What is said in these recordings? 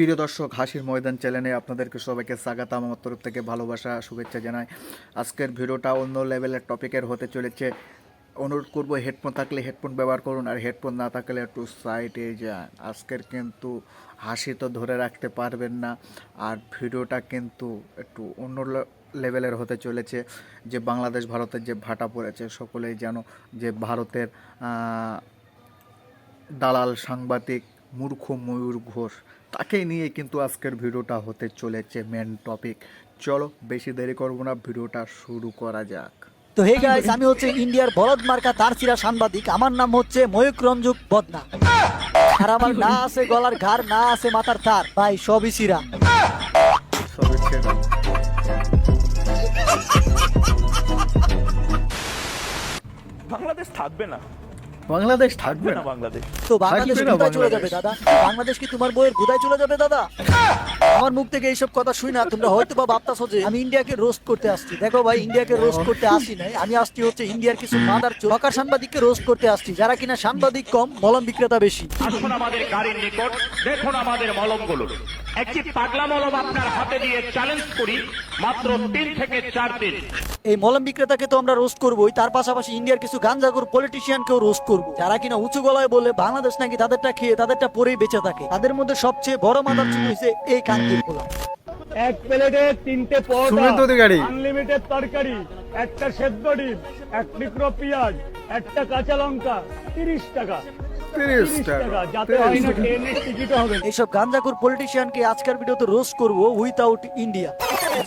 প্রিয় দর্শক, হাসির ময়দান চ্যানেলে আপনাদেরকে সবাইকে স্বাগতম। আমার তরফ থেকে ভালোবাসা, শুভেচ্ছা জানাই। আজকের ভিডিওটা অন্য লেভেলের টপিকের হতে চলেছে। অনুরোধ করব হেডফোন থাকলে হেডফোন ব্যবহার করুন আর হেডফোন না থাকলে একটু সাইডে যান। আজকের কিন্তু হাসি তো ধরে রাখতে পারবেন না। আর ভিডিওটা কিন্তু একটু অন্য লেভেলের হতে চলেছে। যে বাংলাদেশ, ভারতের যে ভাটা পড়েছে, সকলেই জানো যে ভারতের দালাল সাংবাদিক মূর্খ ময়ূর ঘোষ। তাকে নিয়ে কিন্তু আজকের ভিডিওটা হতে চলেছে মেন টপিক চলো বেশি দেরি করব না ভিডিওটা শুরু করা যাক। তো হে গাইস আমি হচ্ছে ইন্ডিয়ার বলদ মার্কা তারসিরা সাংবাদিক। আমার নাম হচ্ছে ময়ূক রঞ্জুক বদনা। আর আমার না আছে গলার ঘাড় না আছে মাথার তার। ভাই সবই সিরা। সবে ছেড়ে বাংলাদেশ থাকবে না। বাংলাদেশ থাকবে না। বাংলাদেশ। তো বাংলাদেশ কোথায় চলে যাবে দাদা। বাংলাদেশ কি তোমার বইয়ের গুদায় চলে যাবে দাদা? আমার মুখ থেকে এইসব কথা শুই না তোমরা হয়তো বা ভাবতাছো যে আমি ইন্ডিয়াকে রোস্ট করতে আসছি। দেখো ভাই ইন্ডিয়াকে রোস্ট করতে আসি নাই। আমি আসছি হচ্ছে ইন্ডিয়ার কিছু মাদার চোখার সাংবাদিককে রোস্ট করতে আসছি যারা কিনা সাংবাদিক কম মলম বিক্রেতা বেশি। আসুন আমাদের গাড়ির নিকট দেখুন আমাদের মলমগুলো। একটি পাগলা মলম আপনার হাতে দিয়ে চ্যালেঞ্জ করি মাত্র তিন থেকে চার দিন। এই মলম বিক্রেতাকে তো আমরা রোস্ট করবোই তার পাশাপাশি ইন্ডিয়ার কিছু গাঞ্জাগুর পলিটিশিয়ানকেও রোস্ট করব। যারা কিনা উঁচু গলায় বলে বাংলাদেশ নাকি তাদেরটা খেয়ে তাদেরটা পরেই বেঁচে থাকে। তাদের মধ্যে সবচেয়ে বড় মাদার ছিল হয়েছে এই কান্তির পোলা এক প্লেটে তিনটে পরোটা আনলিমিটেড তরকারি একটা সেদ্ধ ডিম এক টুকরো পেঁয়াজ একটা কাঁচা লঙ্কা তিরিশ টাকা। এইসব গাঞ্জাকুর পলিটিশিয়ানকে আজকের ভিডিওতে রোস্ট করব without India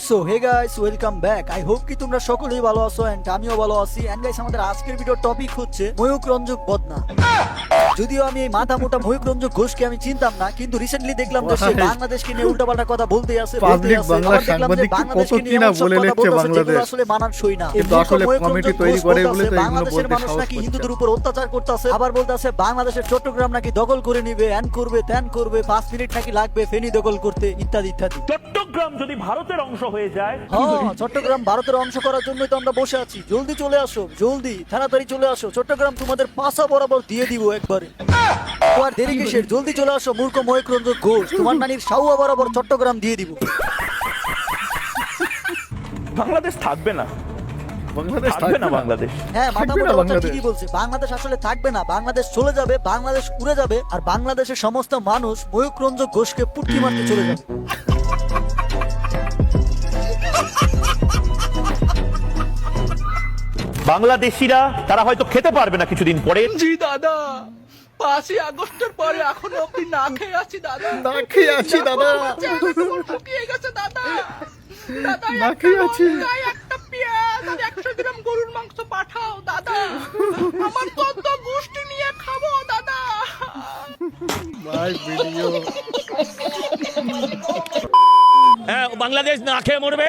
so hey guys welcome back I hope কি তোমরা সকলেই ভালো আছো এন্ড আমিও ভালো আছি। এন্ড গাইস আমাদের আজকের ভিডিও টপিক হচ্ছে ময়ূক রঞ্জক বদনা। যদিও আমি এই মাথা মোটা ময়ূক রঞ্জক ঘোষকে আমি চিনতাম না কিন্তু রিসেন্টলি দেখলাম যে সে বাংলাদেশকে নিয়ে উল্টাপাল্টা কথা বলতে আছে আছে বাংলা বাংলাদেশকে কত কি না বলে লিখছে বাংলাদেশ। আসলে মানানসই না। কিন্তু আসলে রঞ্জক তৈরি করে বলে তো এগুলো বলতে মানুষ নাকি হিন্দুদের উপর অত্যাচার করতেছে। আবার বলতেছে বাংলাদেশের চট্টগ্রাম নাকি দখল করে নিবে এন করবে ত্যান করবে পাঁচ মিনিট নাকি লাগবে ফেনি দখল করতে ইত্যাদি ইত্যাদি। চট্টগ্রাম যদি ভারতের অংশ হয়ে যায় হ্যাঁ চট্টগ্রাম ভারতের অংশ করার জন্যই তো আমরা বসে আছি। জলদি চলে আসো জলদি তাড়াতাড়ি চলে আসো। চট্টগ্রাম তোমাদের পাশা বরাবর দিয়ে দিব একবারে। তো আর দেরি কিসের? জলদি চলে আসো মূর্খ ঘোষ। তোমার নানির সাউয়া বরাবর চট্টগ্রাম দিয়ে দিব। বাংলাদেশ থাকবে না। বাংলাদেশ থাকবে না বাংলাদেশ। হ্যাঁ মাথা মোটা কথা ঠিকই বলছে। বাংলাদেশ আসলে থাকবে না। বাংলাদেশ চলে যাবে বাংলাদেশ উড়ে যাবে আর বাংলাদেশের সমস্ত মানুষ ময়ূক রঞ্জক ঘোষকে পুটকি মারতে চলে যাবে। বাংলাদেশিরা তারা হয়তো খেতে পারবে না কিছুদিন পরে। জি দাদা। পাঁচই আগস্টের পরে এখনও অব্দি না খেয়ে আছি দাদা। না খেয়ে আছি দাদা। শুকিয়ে গেছে দাদা। দাদা না খেয়ে আছি। একটা পেঁয়াজ আর একশো গ্রাম গরুর মাংস পাঠাও দাদা। আমার কত গোষ্ঠী নিয়ে খাব দাদা। ভাই ভিডিও। হ্যাঁ বাংলাদেশ না খেয়ে মরবে?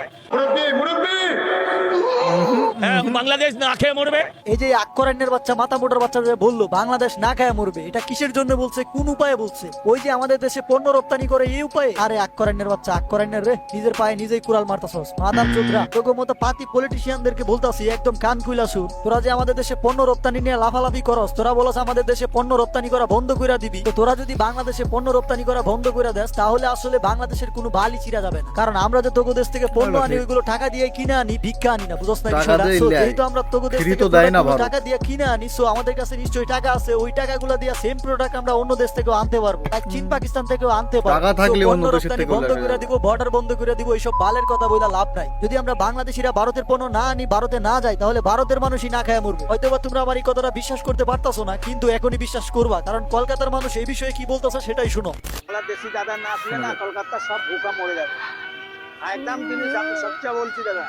বাংলাদেশ না খেয়ে মরবে? এই যে আক্করান্যের বাচ্চা মাথা মোটার বাচ্চা যে বলল বাংলাদেশ না খায় মরবে এটা কিসের জন্য বলছে কোন উপায়ে বলছে? ওই যে আমাদের দেশে পণ্য রপ্তানি করে এই উপায়ে? আরে আক্করান্যের বাচ্চা আক্করান্যের রে নিজের পায়ে নিজেই কুড়াল মারতাছস মাদার চোদরা তোকে মতো পাতি পলিটিশিয়ানদেরকে বলতাছি একদম কান খুইলা শুন তোরা যে আমাদের দেশে পণ্য রপ্তানি নিয়ে লাফালাফি করস তোরা বলস আমাদের দেশে পণ্য রপ্তানি করা বন্ধ কইরা দিবি। তো তোরা যদি বাংলাদেশে পণ্য রপ্তানি করা বন্ধ করে দেস তাহলে আসলে বাংলাদেশের কোনো বালি চিরা যাবে না। কারণ আমরা যে তোকে দেশ থেকে পণ্য আনি ওইগুলো টাকা দিয়ে কিনে আনি ভিক্ষা আনি না বুঝছ না টাকা বিষয়টা? দিয়ে যেহেতু আমরা তোকে দেশ থেকে তো দেয় না product গুলো ভারত। টাকা দিয়ে কিনে আনি সো আমাদের কাছে নিশ্চয়ই টাকা আছে ওই টাকাগুলো দিয়ে সেম প্রোডাক্ট আমরা অন্য দেশ থেকেও আনতে পারব। চীন পাকিস্তান থেকেও আনতে পারব। টাকা থাকলে অন্য রপ্তানি থেকেও বন্ধ করে দিব বর্ডার বন্ধ করে দিব এইসব বালের কথা বইলা লাভ নাই। যদি আমরা বাংলাদেশিরা ভারতের পণ্য না আনি ভারতে না যাই তাহলে ভারতের মানুষই না খায় মরবে। হয়তো বা তোমরা আমার এই কথাটা বিশ্বাস করতে পারতাছো না কিন্তু এখনই বিশ্বাস করবা কারণ কলকাতার মানুষ এই বিষয়ে কি বলতেছে সেটাই শুনো। বাংলাদেশি দাদা না আসলে না কলকাতা সব ভুকা মরে যাবে। একদম জিনিস আমি সবচেয়ে বলছি দাদা।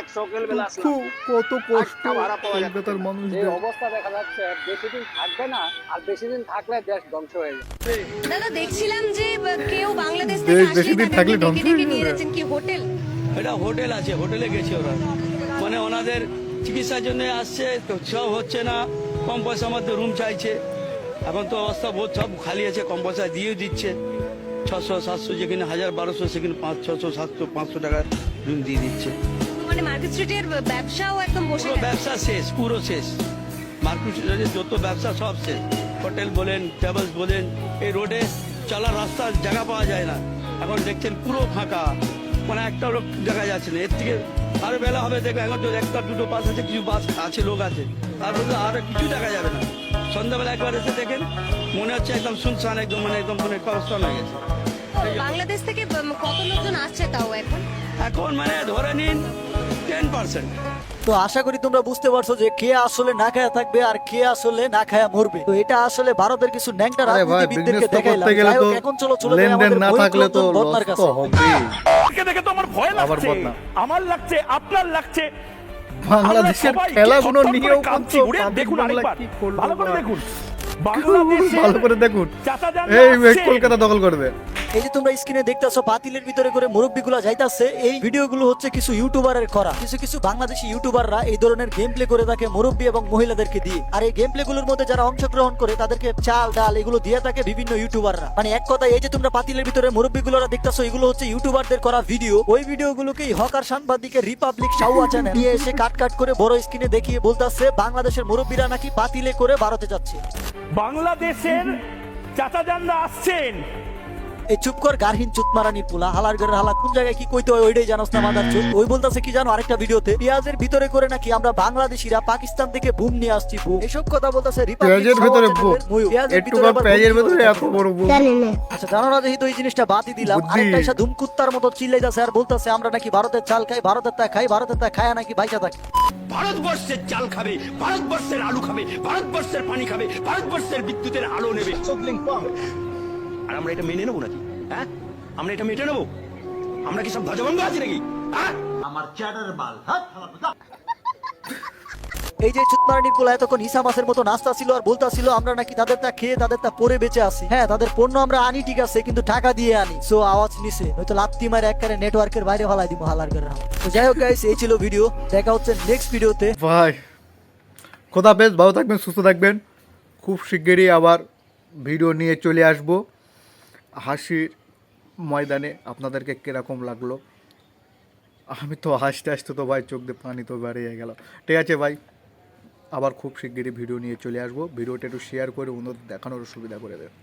এক সকাল বেলা আসলাম। কত কষ্ট ভাড়া পাওয়া যাচ্ছে কলকাতার। মানুষদের। যে অবস্থা দেখা যাচ্ছে বেশি দিন থাকবে না আর বেশি দিন থাকলে দেশ ধ্বংস হয়ে যাবে। দাদা দেখছিলাম যে কেউ বাংলাদেশ দেশ থেকে বেশি দিন থাকলে ধ্বংস হয়ে যাবে। কি হোটেল? এটা হোটেল আছে হোটেলে গেছে ওরা। মানে ওনাদের চিকিৎসার জন্য আসছে তো সব হচ্ছে না কম পয়সার মধ্যে রুম চাইছে। এখন তো অবস্থা বহুত সব খালি আছে কম পয়সা দিয়েও দিচ্ছে। ছশো সাতশো যেখানে হাজার বারোশো সেখানে পাঁচ ছশো সাতশো পাঁচশো টাকা রুম দিয়ে দিচ্ছে। মানে মার্কেট স্ট্রিটের ব্যবসাও একদম বসে ব্যবসা শেষ পুরো শেষ। মার্কেট যত ব্যবসা সব শেষ। হোটেল বলেন ট্রাভেলস বলেন এই রোডে চলার রাস্তার জায়গা পাওয়া যায় না। এখন দেখছেন পুরো ফাঁকা। মানে একটা লোক দেখা যাচ্ছে না। এর থেকে আরও বেলা হবে দেখবেন এখন তো একটা দুটো বাস আছে কিছু বাস আছে লোক আছে। তারপর তো আর কিছু দেখা যাবে না। সন্ধ্যাবেলা একবার এসে দেখেন মনে হচ্ছে একদম শুনশান একদম মানে একদম মানে কবস্থান হয়ে গেছে। বাংলাদেশ থেকে কত লোকজন আসছে তাও এখন? এখন মানে ধরে নিন টেন পার্সেন্ট তো আশা করি তোমরা বুঝতে পারছ যে কে আসলে না খায়া থাকবে আর কে আসলে না খায়া মরবে। তো এটা আসলে ভারতের কিছু ন্যাংটা রাজনীতিবিদদেরকে দেখাইলাম। এখন চলো চলে যাই লেনদেন আমাদের না থাকলে তো বদনার লস তো কাছে। দেখে দেখে তো আমার ভয় লাগছে। আমার লাগছে আপনার লাগছে। বাংলাদেশের খেলাগুলো নিয়েও দেখুন ভালো করে দেখুন। এই কলকাতা দখল করবে। এই যে তোমরা স্ক্রিনে দেখতেছো, বাতিলের ভিতরে করে মুরব্বী গুলা যাইতাছে, এই ভিডিওগুলো হচ্ছে কিছু ইউটিউবারের করা। কিছু কিছু বাংলাদেশি ইউটিউবাররা এই ধরনের গেম প্লে করে থাকে মুরব্বী এবং মহিলাদেরকে দিয়ে। আর এই গেম প্লে গুলোর মধ্যে যারা অংশগ্রহণ করে, তাদেরকে চাল, ডাল এগুলো দিয়ে থাকে বিভিন্ন ইউটিউবাররা মানে এক কথা এই যে তোমরা বাতিলের ভিতরে মুরব্বী গুলোরা দেখতেছো, এগুলো হচ্ছে ইউটিউবারদের করা ভিডিও ওই ভিডিও গুলোকেই হকার সাংবাদিকের রিপাবলিক সাউয়া চ্যানেল নিয়ে এসে কাট কাট করে বড় স্ক্রিনে দেখিয়ে বলতাছে, বাংলাদেশের মুরব্বীরা নাকি বাতিলে করে ভারতে যাচ্ছে। বাংলাদেশের চাচা যানরা আসছেন। এই চুপ কর গারহীন চুত মারানি পোলা। হালার ঘরের হালা কোন জায়গায় কি কইতে হয় ওইটাই জানোস না মাদার চুত ওই বলতাছে কি জানো আরেকটা ভিডিওতে? পেঁয়াজের ভিতরে করে নাকি আমরা বাংলাদেশিরা পাকিস্তান থেকে বুম নিয়ে আসছি বুম। এসব কথা বলতাছে পেঁয়াজের ভিতরে চ্যানেলের পেঁয়াজের একটু ভিতরে পেঁয়াজের ভিতরে এত বড় বুম। আচ্ছা জানো না যেহেতু এই জিনিসটা বাদই দিলাম। আরেকটা এসে ধুমকুত্তার মতো চিল্লাইতাছে আর বলতাছে আমরা নাকি ভারতের চাল খাই ভারতের তা খাই ভারতের তা খায় নাকি বাইচা থাকি। ভারতবর্ষের চাল খাবে ভারতবর্ষের আলু খাবে ভারতবর্ষের পানি খাবে ভারতবর্ষের বিদ্যুতের আলো নেবে। আর আমরা এটা মেনে নেব নাকি? হ্যাঁ? আমরা এটা মেনে নেব? আমরা কি সব ধ্বজভঙ্গ আছি নাকি? হ্যাঁ? এই যে চুতমারানির পোলা এতক্ষণ হিসা মাসের মতো নাস্তা ছিল আর বলতা ছিল আমরা নাকি তাদের তা খেয়ে তাদের তা পরে বেঁচে আছি। হ্যাঁ তাদের পণ্য আমরা আনি ঠিক আছে কিন্তু টাকা দিয়ে আনি। সো আওয়াজ নিছে হয়তো লাত্তি মারে একবারে নেটওয়ার্কের বাইরে ফালাই দিব হালার করে তো যাই হোক গাইস এই ছিল ভিডিও দেখা হচ্ছে নেক্সট ভিডিওতে ভাই খোদা বেশ ভালো থাকবেন সুস্থ থাকবেন। খুব শিগগিরই আবার ভিডিও নিয়ে চলে আসব। হাসির ময়দানে আপনাদেরকে কীরকম লাগল? আমি তো হাসতে হাসতে তো ভাই চোখ দিয়ে পানি তো বেরিয়ে গেল। ঠিক আছে ভাই, আবার খুব শিগগিরই ভিডিও নিয়ে চলে আসব। ভিডিওটা একটু শেয়ার করে অন্য দেখানোর সুবিধা করে দেবে